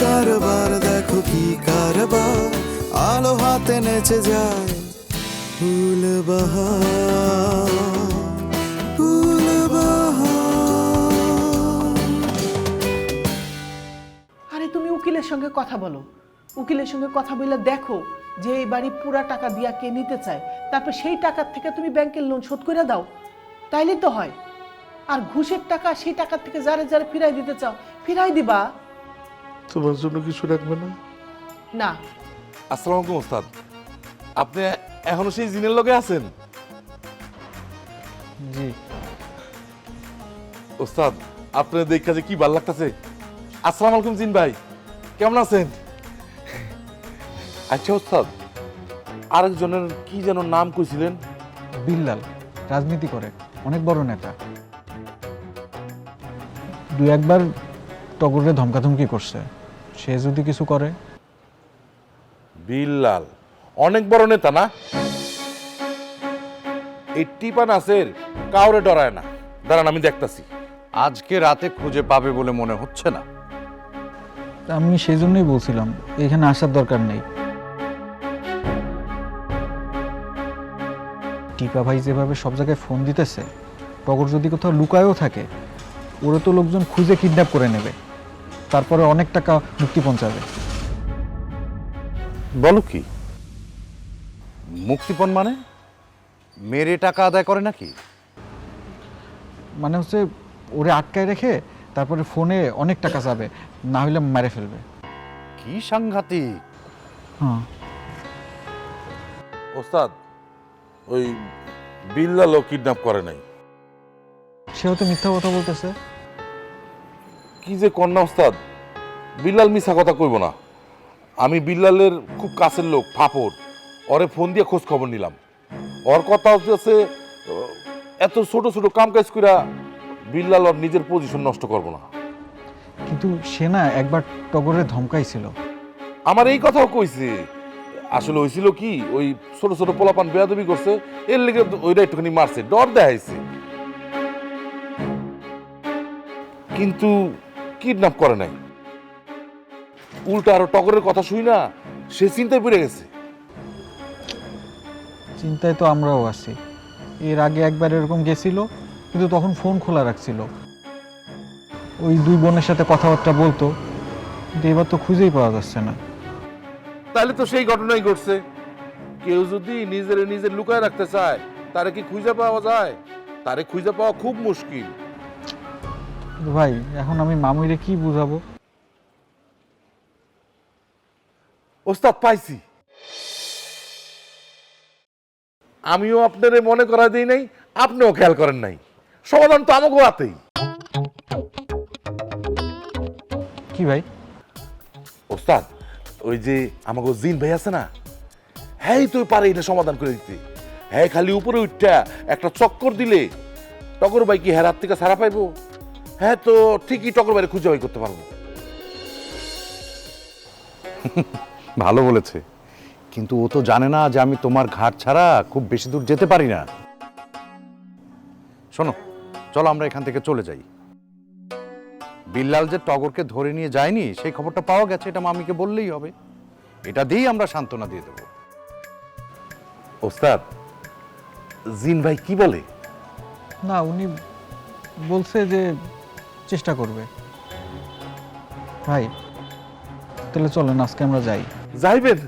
কারবার, দেখো কি কারবার। আলো হাতে নেচে যায় ফুল আরে তুমি উকিলের সঙ্গে কথা বলো। উকিলের সঙ্গে কথা বলে দেখো যে এই বাড়ি পুরা টাকা দিয়া কে নিতে চায়। তারপর সেই টাকার থেকে তুমি ব্যাংকের লোন শোধ করে দাও। তাইলেই তো হয়। আর ঘুষের টাকা সেই টাকার থেকে যারে যারে ফিরাই দিতে চাও ফিরাই দিবা। তোমার জন্য কিছু রাখবে না? না। আসসালামু আলাইকুম ওস্তাদ। আপনি এখনও সেই জিনের লগে আছেন? জি। ওস্তাদ আপনার দেখা যে কি ভালো লাগতেছে? আসসালামু আলাইকুম জিন ভাই। কেমন আছেন? আচ্ছা ওস্তাদ আরেকজনের কি যেন নাম কইছিলেন? বিল্লাল রাজনীতি করে অনেক বড় নেতা। দু একবার টগরে ধমকাধমকি করছে। সে যদি কিছু করে? বিল্লাল অনেক বড় নেতা না? এই টিপা নাসের কাউরে ডরায় না। দাঁড়ান আমি দেখতাছি। আজকে রাতে খুঁজে পাবে বলে মনে হচ্ছে না। আমি সেই জন্যই বলছিলাম এখানে আসার দরকার নেই। টিপা ভাই যেভাবে সব জায়গায় ফোন দিতেছে টগর যদি কোথাও লুকায়ও থাকে ওরা তো লোকজন খুঁজে কিডন্যাপ করে নেবে। তারপরে অনেক টাকা মুক্তিপণ চাবে বলো কি? মুক্তিপণ মানে? মেরে টাকা আদায় করে নাকি? মানে হচ্ছে ওরে আটকায় রেখে তারপরে ফোনে অনেক টাকা যাবে না হলে মেরে ফেলবে। কি সাংঘাতিক? হ্যাঁ। ওস্তাদ ওই বিল্লালও কিডন্যাপ করে নাই। সেও তো মিথ্যা কথা বলতেছে। কি যে কন্যা ওস্তাদ? বিল্লাল মিশা কথা কইব না। আমি বিল্লালের খুব কাছের লোক ফাপড়। ওরে ফোন দিয়ে খোঁজ খবর নিলাম। ওর কথা হচ্ছে এত ছোট ছোট কাম কাজ কইরা বিল্লাল ওর নিজের পজিশন নষ্ট করব না। কিন্তু সে না একবার টগরে ধমকাইছিল। আমার এই কথাও কইছে। আসলে হয়েছিল কি ওই ছোট ছোট পোলাপান বেয়াদবি করছে এর লেগে ওইটা একটুখানি মারছে ডর দেখাইছে। কিন্তু কিডন্যাপ করে নাই। উল্টা আরও টগরের কথা শুই না সে চিন্তায় পড়ে গেছে। চিন্তায় তো আমরাও আছি। এর আগে একবার এরকম গেছিল কিন্তু তখন ফোন খোলা রাখছিল। ওই দুই বোনের সাথে কথাবার্তা বলতো কিন্তু এবার তো খুঁজেই পাওয়া যাচ্ছে না। তাহলে তো সেই ঘটনাই ঘটছে। কেউ যদি নিজের নিজের লুকায় রাখতে চায় তারে কি খুঁজে পাওয়া যায়? তারে খুঁজে পাওয়া খুব মুশকিল। ভাই এখন আমি মামুইরে কি বুঝাবো? ওস্তাদ পাইছি। আমিও আপনারে মনে করা দিই নাই আপনিও খেয়াল করেন নাই। সমাধান তো আমাকেও হাতেই কি ভাই? ওস্তাদ ওই যে আমাকে জিন ভাই আছে না? হ্যাঁ তুই পারে এটা সমাধান করে দিতে। হ্যাঁ খালি উপরে উঠটা একটা চক্কর দিলে টগর ভাই কি হেরাত থেকে সারা পাইবো? হ্যাঁ তো ঠিকই টগর ভাই খুঁজে বাই করতে পারব। ভালো বলেছে। কিন্তু ও তো জানে না যে আমি তোমার ঘাট ছাড়া খুব বেশি দূর যেতে পারি না। শোনো চলো আমরা এখান থেকে চলে যাই। বিল্লাল যে টগরকে ধরে নিয়ে যায়নি সেই খবরটা পাওয়া গেছে এটা মামিকে বললেই হবে। এটা দিয়েই আমরা সান্ত্বনা দিয়ে দেবো। ওস্তাদ জিন ভাই কি বলে? না উনি বলছে যে চেষ্টা করবে। ভাই তাহলে চলেন আজকে আমরা যাই। যাইবেন?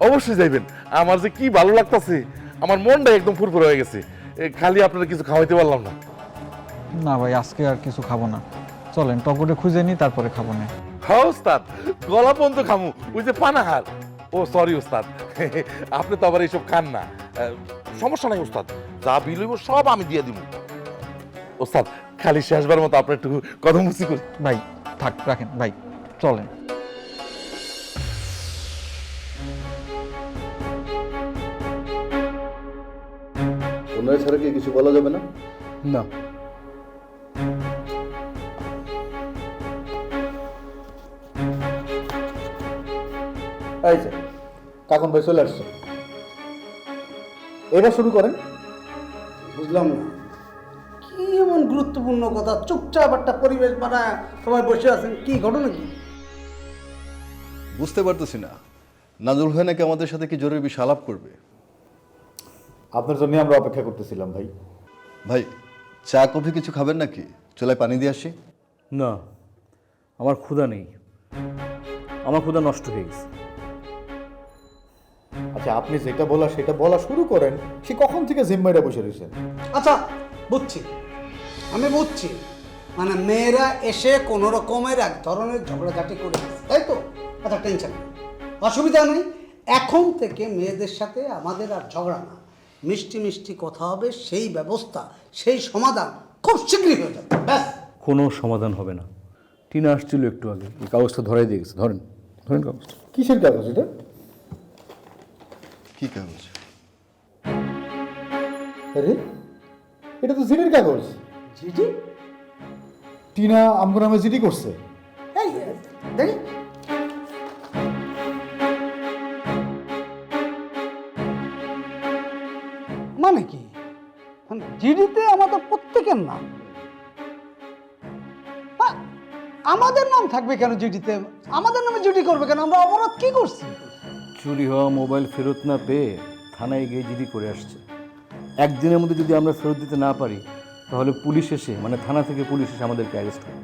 অবশ্যই যাইবেন। আমার যে কি ভালো লাগতাছে আমার মনটা একদম ফুরফুর হয়ে গেছে। এ, খালি আপনারা কিছু খাওয়াইতে পারলাম না। না ভাই আজকে আর কিছু খাব না। চলেন টগরে খুঁজে নিই তারপরে খাব না। হ্যাঁ ওস্তাদ। গলা পর্যন্ত খামু। ওই যে পানাহার। ও সরি ওস্তাদ। আপনি তো আবার এইসব খান না। আহ, সমস্যা নাই ওস্তাদ। যা বিল হইব সব আমি দিয়ে দিব ওস্তাদ খালি শেষবার মতো আপনার একটু কথা মুসি করি ভাই থাক রাখেন ভাই চলেন। ওনারা ছাড়া কি কিছু বলা যাবে না? না। এই যে কাকুন ভাই চলে আসছে। এবার শুরু করেন। বুঝলাম না। গুরুত্বপূর্ণ কথা চুপচাপ একটা পরিবেশ বানায় সবাই বসে আছেন। কি ঘটনা কি? বুঝতে পারতেছি না। নাজুল ভাই নাকি আমাদের সাথে কি জরুরি বিষয় আলাপ করবে? আপনার জন্য আমরা অপেক্ষা করতেছিলাম ভাই। ভাই চা কফি কিছু খাবেন নাকি? চুলায় পানি দিয়ে আসি। না আমার ক্ষুধা নেই। আমার ক্ষুধা নষ্ট হয়ে গেছে। আচ্ছা আপনি যেটা বলা সেটা বলা শুরু করেন সে কখন থেকে জিম্মাইরা বসে রয়েছেন? আচ্ছা বুঝছি। আমি বুঝছি। মানে মেয়েরা এসে কোনো রকমের এক ধরনের ঝগড়াঝাটি করে তাই তো? আচ্ছা টেনশন অসুবিধা নেই। এখন থেকে মেয়েদের সাথে আমাদের আর ঝগড়া না। মিষ্টি মিষ্টি কথা হবে সেই ব্যবস্থা সেই সমাধান খুব শীঘ্রই হয়ে যাবে। ব্যাস। কোনো সমাধান হবে না। টিনা আসছিল একটু আগে। এই কাগজটা ধরাই দিয়ে গেছে। ধরেন ধরেন কাগজটা। কিসের কাগজ এটা? কি কাগজ? আরে এটা তো জিডির কাগজ। জিজি? টিনা আমগো নামে জিডি করছে। এই দেখি। মানে কি? মানে জিডিতে আমাদের প্রত্যেকের নাম। আমাদের নাম থাকবে কেন জিডিতে? আমাদের নামে জিডি করবে কেন? আমরা অপরাধ কি করছি? চুরি হওয়া মোবাইল ফেরত না পেয়ে থানায় গিয়ে জিডি করে আসছে। একদিনের মধ্যে যদি আমরা ফেরত দিতে না পারি তাহলে পুলিশ এসে মানে থানা থেকে পুলিশ এসে আমাদেরকে অ্যারেস্ট করে।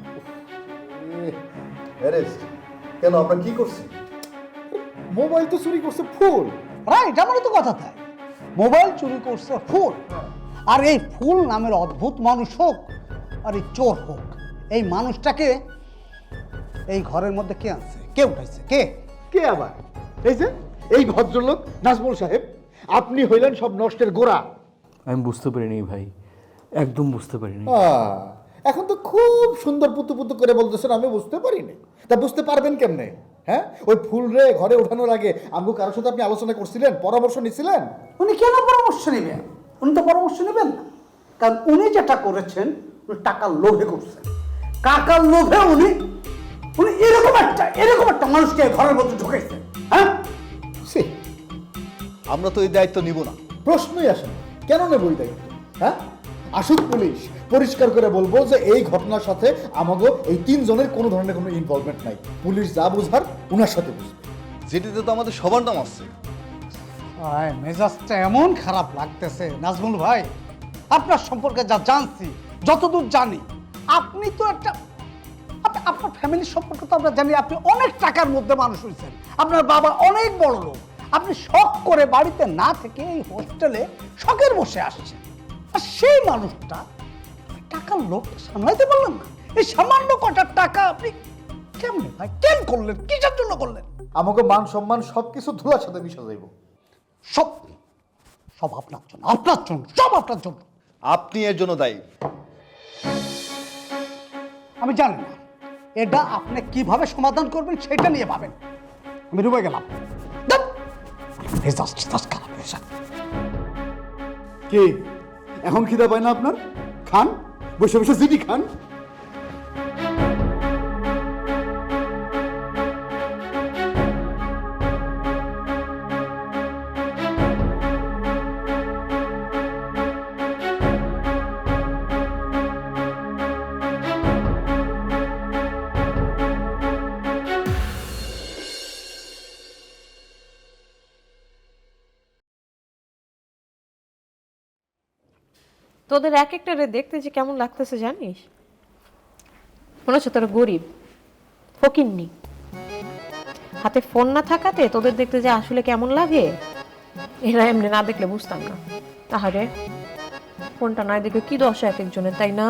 অ্যারেস্ট কেন আমরা কি করছি মোবাইল তো চুরি করছে ফুল। রাইট আমারও তো কথা তাই। মোবাইল চুরি করছে ফুল। আর এই ফুল নামের অদ্ভুত মানুষ হোক আর এই চোর হোক এই মানুষটাকে এই ঘরের মধ্যে কে আনছে? কে উঠাইছে? কে? কে আবার? এই যে এই ভদ্রলোক নাজমুল সাহেব আপনি হইলেন সব নষ্টের গোড়া। আমি বুঝতে পারিনি ভাই। একদম বুঝতে পারিনি। এখন তো খুব সুন্দর পুতু পুতু করে বলতেছেন আমি বুঝতে পারিনি। তা বুঝতে পারবেন কেমনে? হ্যাঁ? ওই ফুল রে ঘরে ওঠানোর আগে আমগো কারোর সাথে আপনি আলোচনা করছিলেন? পরামর্শ নিছিলেন? উনি কেন পরামর্শ নেবেন? উনি তো পরামর্শ নেবেন না। কারণ উনি যেটা করেছেন উনি টাকার লোভে করছেন। টাকার লোভে উনি উনি এরকম একটা এরকম একটা মানুষকে ঘরের মধ্যে ঢুকাইছেন। হ্যাঁ? সে আমরা তো এই দায়িত্ব নিব না। প্রশ্নই আসে কেন নেব এই দায়িত্ব? হ্যাঁ? আসুক পুলিশ পরিষ্কার করে বলব যে এই ঘটনার সাথে আমাগো এই তিনজনের কোনো ধরনের কোনো ইনভলভমেন্ট নাই। পুলিশ যা বুঝার উনার সাথে বুঝবে। যেটিতে তো আমাদের সবার নাম আছে আয় মেজাজটা এমন খারাপ লাগতেছে নাজমুল ভাই। আপনার সম্পর্কে যা জানছি যতদূর জানি আপনি তো একটা আপনি- আপনার ফ্যামিলির সম্পর্কে তো আমরা জানি আপনি অনেক টাকার মধ্যে মানুষ হয়েছেন আপনার বাবা অনেক বড় লোক আপনি শখ করে বাড়িতে না থেকে এই হোস্টেলে শখের বসে আসছেন। আর সেই মানুষটা টাকার লোক সামলাইতে পারলেন না। এই সামান্য কটার টাকা আপনি কেমনে ভাই? কেন করলেন? কিসের জন্য করলেন? আমাকে মান সম্মান সব কিছু ধুলার সাথে মিশা যাইব সব সব আপনার জন্য আপনার জন্য সব আপনার জন্য। আপনি এর জন্য দায়ী। আমি জানি না এটা আপনি কীভাবে সমাধান করবেন সেটা নিয়ে ভাবেন। আমি রুমে গেলাম। কি? এখন খিদা পায় না আপনার? খান? বসে বসে জিডি খান। তোদের এক একটা রে দেখতে যে কেমন লাগতেছে জানিস? মনে হচ্ছে তোরা গরিব ফকিননি। হাতে ফোন না থাকাতে তোদের দেখতে যে আসলে কেমন লাগে? এরা এমনি না দেখলে বুঝতাম না। তাহলে ফোনটা না দেখে কি দশা এক একজনের তাই না?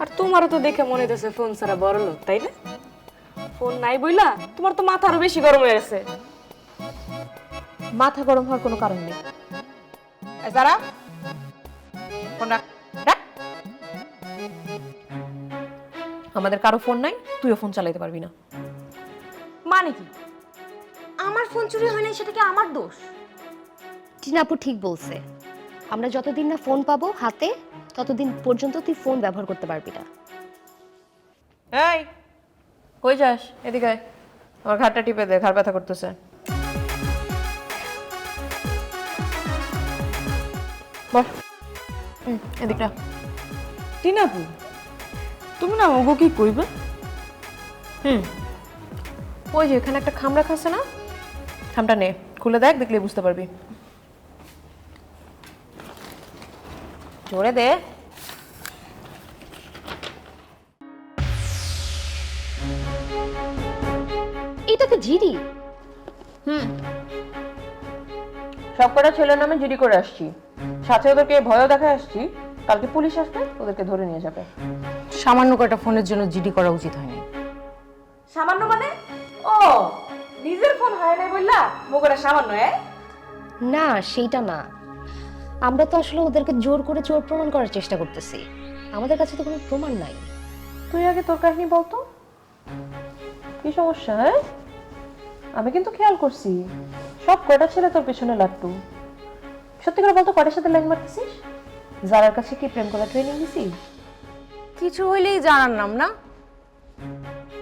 আর তোমারও তো দেখে মনে হইতেছে ফোন ছাড়া বড় লোক তাই না? ফোন নাই বইলা তোমার তো মাথা আরও বেশি গরম হয়ে গেছে। মাথা গরম হওয়ার কোনো কারণ নেই। যারা রাখ রাখ। আমাদের কারও ফোন নাই তুইও ফোন চালাইতে পারবি না। মানে কি? আমার ফোন চুরি হয় না সেটা কি আমার দোষ? টিনাপু ঠিক বলছে। আমরা যতদিন না ফোন পাবো হাতে ততদিন পর্যন্ত তুই ফোন ব্যবহার করতে পারবি না। এই কই যাস? এদিকে আয়। আমার ঘাটটা টিপে দে ঘাড় ব্যথা করতেছে। হুম, এদিকটা টিনাপু তুমি না ওগো কি কইবে? হুম। ওই যে এখানে একটা খাম রাখা আছে না? খামটা নে খুলে দেখ দেখলে বুঝতে পারবি। জোরে দে। এটা তো জিডি সবকটা ছেলের নামে জিডি করে আসছি। সাথে ওদেরকে ভয়ও দেখা আসছি। কালকে পুলিশ আসবে ওদেরকে ধরে নিয়ে যাবে। সামান্য কয়টা ফোনের জন্য জিডি করা উচিত হয়নি? সামান্য মানে? ও নিজের ফোন হয় নাই বললা? মোগরা সামান্য এ? না সেইটা না। আমরা তো আসলে ওদেরকে জোর করে চোর প্রমাণ করার চেষ্টা করতেছি। আমাদের কাছে তো কোনো প্রমাণ নাই। তুই আগে তোর কাহিনী বলতো কি সমস্যা হ্যাঁ আমি কিন্তু খেয়াল করছি। সব কয়টা ছেলে তোর পেছনে লাট্টু? সত্যি করে বলতো কয়টার সাথে লাইন মারতেছিস? যারার কাছে কি প্রেম করা ট্রেনিং দিছি কিছু হইলেই জানার নাম না?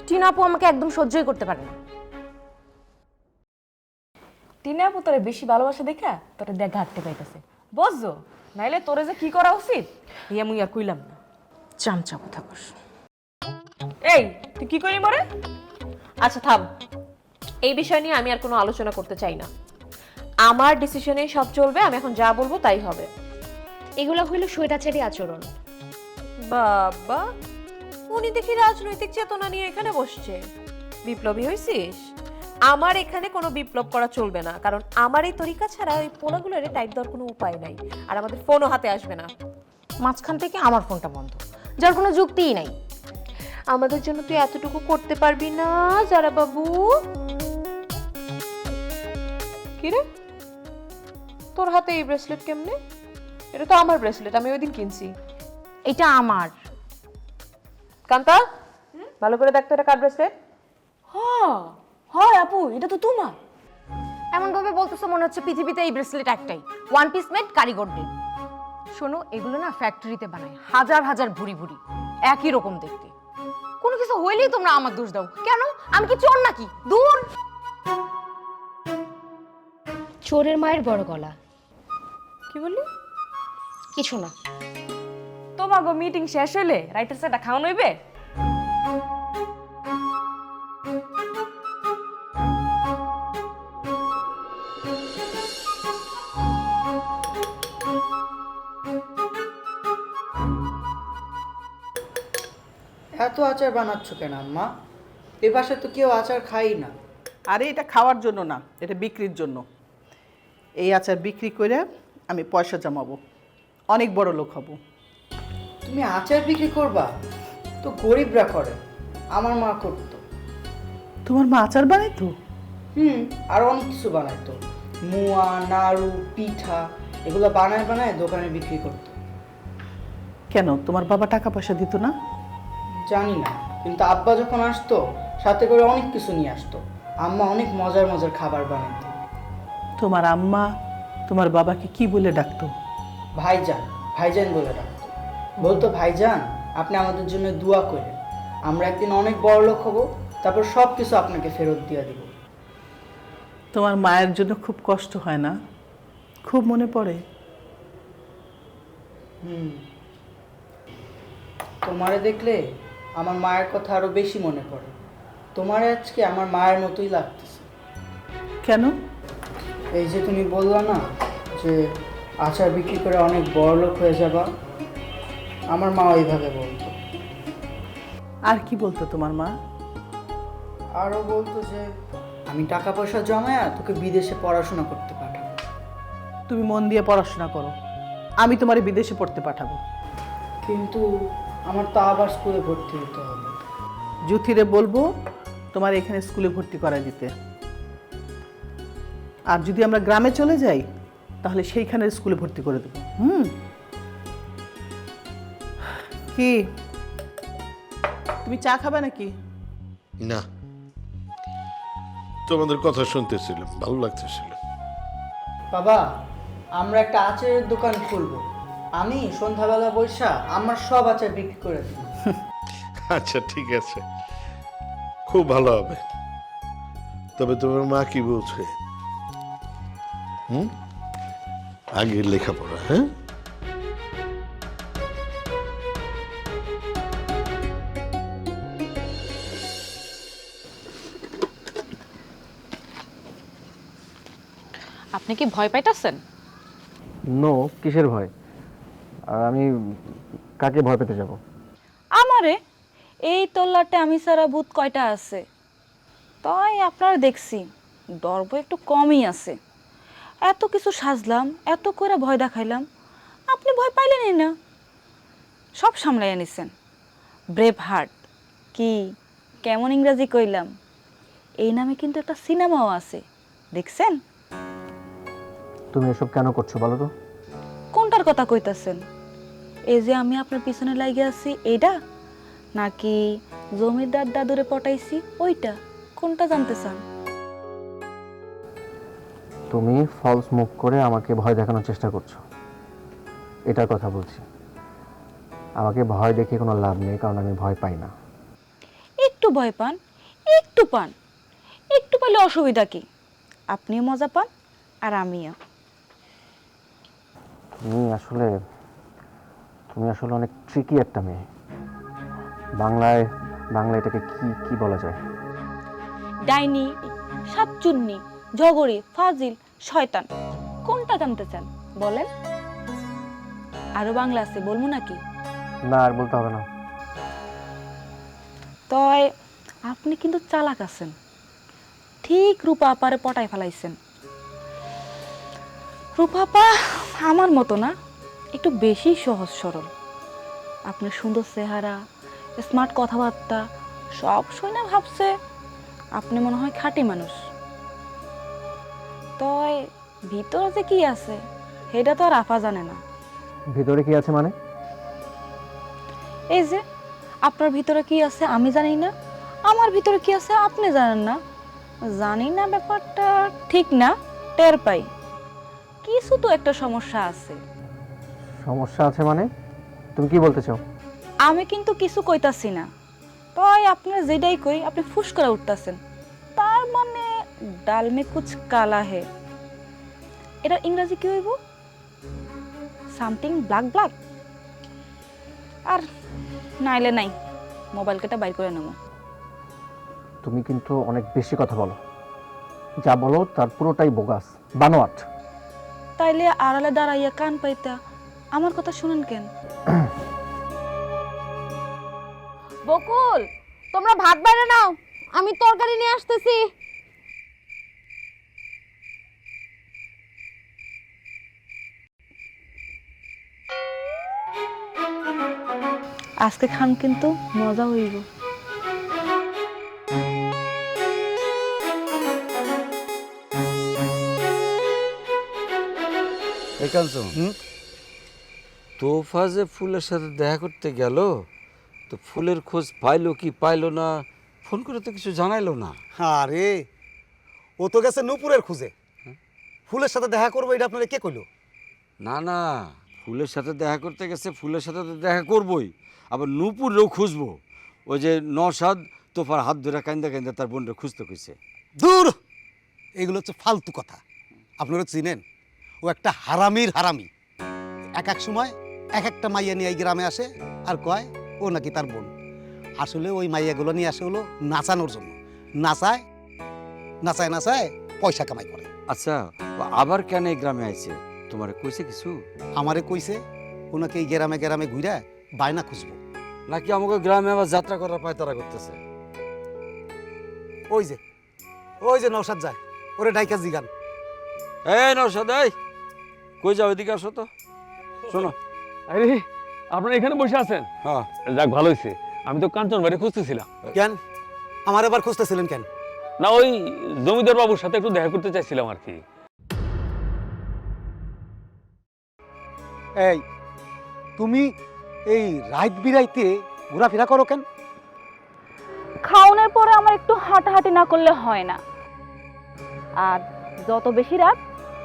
টিনাপু আমাকে একদম সহ্যই করতে পারে না। টিনাপু তোরে বেশি ভালোবাসা দেখা তোরে দেখ ঘাটতে পাইতেছে। বুঝছ? নাইলে তোরে যে কি করা উচিত? ইয়া মুই আর কইলাম না। চামচা কথা কস। এই তুই কি করি মরে? আচ্ছা থাম। এই বিষয় নিয়ে আমি আর কোনো আলোচনা করতে চাই না। আমার ডিসিশনে সব চলবে আমি এখন যা বলব তাই হবে। এগুলো হইল স্বৈরাচারী আচরণ। বাবা উনি দেখি রাজনৈতিক চেতনা নিয়ে এখানে বসছে। বিপ্লবী হয়েছিস আমার এখানে কোনো বিপ্লব করা চলবে না কারণ আমার এই তরিকা ছাড়া ওই পোলাগুলোর টাইপ দেওয়ার কোনো উপায় নাই আর আমাদের ফোনও হাতে আসবে না। মাঝখান থেকে আমার ফোনটা বন্ধ যার কোনো যুক্তিই নাই। আমাদের জন্য তুই এতটুকু করতে পারবি না যারা বাবু। কিরে তোর হাতে এই ব্রেসলেট কেমনে? এটা তো আমার ব্রেসলেট আমি ওই দিন কিনছি। এটা আমার। কান্তা ভালো করে দেখতো এটা কার ব্রেসলেট হ্যাঁ হয় আপু এটা তো তোমার। এমন ভাবে বলতেছো মনে হচ্ছে পৃথিবীতে এই ব্রেসলেট একটাই। ওয়ান পিস মেড কারিগরদের শোনো এগুলো না ফ্যাক্টরিতে বানায়। হাজার হাজার ভুরি ভুরি। একই রকম দেখতে। কোনো কিছু হইলেই তোমরা আমার দোষ দাও। কেন? আমি কি চোর নাকি? দূর! চোরের মায়ের বড় গলা। কি বললি? কিছু না। তোমাগো মিটিং শেষ হইলে রাইটার সেটা খাওয়ানো হইবে? এত আচার বানাচ্ছ কেন আম্মা? এ বাসায় তো কেউ আচার খাই না। আরে এটা খাওয়ার জন্য না এটা বিক্রির জন্য। এই আচার বিক্রি করে আমি পয়সা জমাবো। অনেক বড় লোক হব। তুমি আচার বিক্রি করবা তো গরিবরা করে আমার মা করতো। তোমার মা আচার বানাই তো হুম আর অনেক কিছু বানাইতো। মুয়া নাড়ু পিঠা এগুলো বানায় বানায় দোকানে বিক্রি করতো। কেন? তোমার বাবা টাকা পয়সা দিত না? জানি না কিন্তু আব্বা যখন আসতো সাথে করে অনেক কিছু নিয়ে আসতো। আম্মা অনেক মজার মজার খাবার বানাইতো। তোমার আম্মা তোমার বাবাকে কি বলে ডাকতো? ভাইজান ভাইজান বলে ডাকতো। বলতো ভাইজান আপনি আমাদের জন্য দোয়া করেন। আমরা একদিন অনেক বড় লোক হব তারপর সব কিছু আপনাকে ফেরত দিয়ে দিব। তোমার মায়ের জন্য খুব কষ্ট হয় না? খুব মনে পড়ে? হুম। তোমারে দেখলে আমার মায়ের কথা আরও বেশি মনে পড়ে। তোমার আজকে আমার মায়ের মতোই লাগতেছে। কেন? এই যে তুমি বললা না যে আচার বিক্রি করে অনেক বড় লোক হয়ে যাবা আমার মা ওইভাবে বলতো। আর কি বলতো তোমার মা? আরও বলতো যে আমি টাকা পয়সা জমায়া তোকে বিদেশে পড়াশোনা করতে পাঠাবো। তুমি মন দিয়ে পড়াশোনা করো। আমি তোমার বিদেশে পড়তে পাঠাবো। কিন্তু আমার তো আবার স্কুলে ভর্তি হতে হবে। জুথিরে বলব তোমার এখানে স্কুলে ভর্তি করা দিতে। আর যদি আমরা গ্রামে চলে যাই তাহলে সেইখানে স্কুলে ভর্তি করে দেবো। হুম? কি? তুমি চা খাবে নাকি? না। তোমাদের কথা শুনতেছিলাম ভালো লাগতেছিল। বাবা আমরা একটা আচারের দোকান খুলবো। আমি সন্ধ্যাবেলা বৈশা আমার সব আচার বিক্রি করে দিব। আচ্ছা ঠিক আছে। খুব ভালো হবে। তবে তোমার মা কি বলছে? হুম? আগে লেখাপড়া হ্যাঁ? আপনি কি ভয় পাইতাছেন? নো কিসের ভয়? আর আমি কাকে ভয় পেতে যাব? আমারে? এই তল্লাটে আমি সারা ভূত কয়টা আছে? তাই আপনার দেখছি। ডরব একটু কমই আছে। এত কিছু সাজলাম এত করে ভয় দেখাইলাম আপনি ভয় পাইলেনই না। সব সামলাইয়া নিছেন। ব্রেভ হার্ট কি কেমন ইংরাজি কইলাম। এই নামে কিন্তু একটা সিনেমাও আছে দেখছেন? তুমি এসব কেন করছ বলো তো? কোনটার কথা কইতাছেন? এই যে আমি আপনার পিছনে লাগিয়ে আছি এইটা নাকি জমিদার দাদুরে পটাইছি ওইটা কোনটা জানতে চান? তুমি ফলস মুভ করে আমাকে ভয় দেখানোর চেষ্টা করছ। এটার কথা বলছি। আমাকে ভয় দেখে কোনো লাভ নেই কারণ আমি ভয় পাই না। একটু ভয় পান একটু পান। একটু পেলে অসুবিধা কি? আপনিও মজা পান আর আমিও। তুমি আসলে তুমি আসলে অনেক ট্রিকি একটা মেয়ে। বাংলায় বাংলা এটাকে কি কি বলা যায়? ডাইনি সাতচুন্নি। ঝগড়ি ফাজিল শয়তান। কোনটা জানতে চান? বলেন। আরও বাংলা আছে বলব নাকি? না আর বলতে হবে না। তয় আপনি কিন্তু চালাক আছেন। ঠিক রূপা আপারে পটায় ফেলাইছেন। রূপাপা আমার মতো না? একটু বেশি সহজ সরল। আপনার সুন্দর চেহারা স্মার্ট কথাবার্তা সব শুনে ভাবছে আপনি মনে হয় খাঁটি মানুষ। তয় ভিতরে যে কি আছে সেটা তো আর আফা জানে না। ভিতরে কি আছে মানে? এই যে আপনার ভিতরে কি আছে আমি জানি না আমার ভিতরে কি আছে আপনি জানেন না। জানি না ব্যাপারটা ঠিক না টের পাই। কিছু তো একটা সমস্যা আছে। সমস্যা আছে মানে? তুমি কি বলতে চাও? আমি কিন্তু কিছু কইতাছি না। তাই আপনার যেটাই কই আপনি ফুস করে উঠতাছেন। ডাল মে কুচ কালা হে এটা ইংরেজি কি হইব সামথিং ব্ল্যাক ব্ল্যাক আর নাইলে নাই মোবাইল কেটা বাইর করে নেব তুমি কিন্তু অনেক বেশি কথা বলো যা বলো তার পুরোটাই বোগাস বানোয়াট তাইলে আড়ালে দাঁড়াইয়া কান পাইতা আমার কথা শুনেন কেন বকুল তোমরা ভাত বাইরে নাও। আমি তরকারি নিয়ে আসতেছি। আজকে খান কিন্তু মজা হইব। একাঞ্চন তোফা যে ফুলের সাথে দেখা করতে গেল তো ফুলের খোঁজ পাইলো কি পাইলো না ফোন করে তো কিছু জানাইলো না। আরে ও তো গেছে নূপুরের খুঁজে। ফুলের সাথে দেখা করব এটা আপনারা কে কইলো? না না ফুলের সাথে দেখা করতে গেছে ফুলের সাথে তো দেখা করবই। আবার নূপুরেও খুঁজবো। ওই যে নসাদ তোফার হাত ধরে কান্দা কান্দা তার বোনটা খুঁজতে কইছে। দূর! এগুলো হচ্ছে ফালতু কথা। আপনারা চিনেন? ও একটা হারামির হারামি। এক এক সময় এক একটা মাইয়া নিয়ে এই গ্রামে আসে আর কয় ও নাকি তার বোন। আসলে ওই মাইয়াগুলো নিয়ে আসে হলো নাচানোর জন্য। নাচায় নাচায় নাচায় পয়সা কামাই করে। আচ্ছা আবার কেন এই গ্রামে আইছে? তোমার কইছে কিছু? আমারে কইছে ওনাকে এই গ্রামে গ্রামে ঘুরে বায়না খুঁজবো। নাকি আমাকে গ্রামে আবার যাত্রা করার পায় তারা করতেছে? ওই যে ওই যে নৌসাদ যায় ওরে ডাইকা জিগান। এই নসাদ এই কই যাও এদিকে আসো তো। শোনো। আরে আপনারা এখানে বসে আছেন? হ্যাঁ। যাক ভালো হয়েছে আমি তো কাঞ্চন বাড়ি খুঁজতেছিলাম। কেন? আমার এবার খুঁজতেছিলেন কেন? না ওই জমিদার বাবুর সাথে একটু দেখা করতে চাইছিলাম আর কি। এই তুমি এই রাত বিরাইতে ঘোরাফেরা করো কেন? খাওয়ানোর পরে আমার একটু হাঁটাহাঁটি না করলে হয় না। আর যত বেশি রাত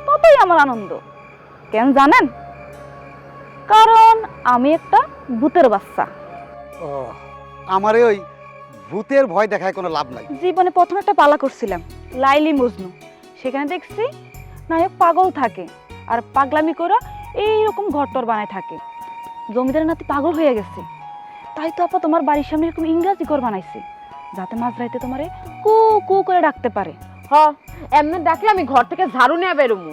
ততই আমার আনন্দ। কেন জানেন? কারণ আমি একটা ভূতের বাচ্চা। ও আমারে ওই ভূতের ভয় দেখায় কোনো লাভ নাই। জীবনে প্রথম একটা পালা করছিলাম লাইলি মজনু। সেখানে দেখছি নায়ক পাগল থাকে আর পাগলামি করে এইরকম ঘরটর বানায় থাকে। জমিদারের নাতি পাগল হয়ে গেছে। তাই তো আপা তোমার বাড়ির সামনে এরকম ইংরাজি ঘর বানাইছে, যাতে মাঝরাইতে তোমারে কু কু করে ডাকতে পারে। হ, এমনি ডাকলে আমি ঘর থেকে ঝাড়ু নিয়ে বেরোমু।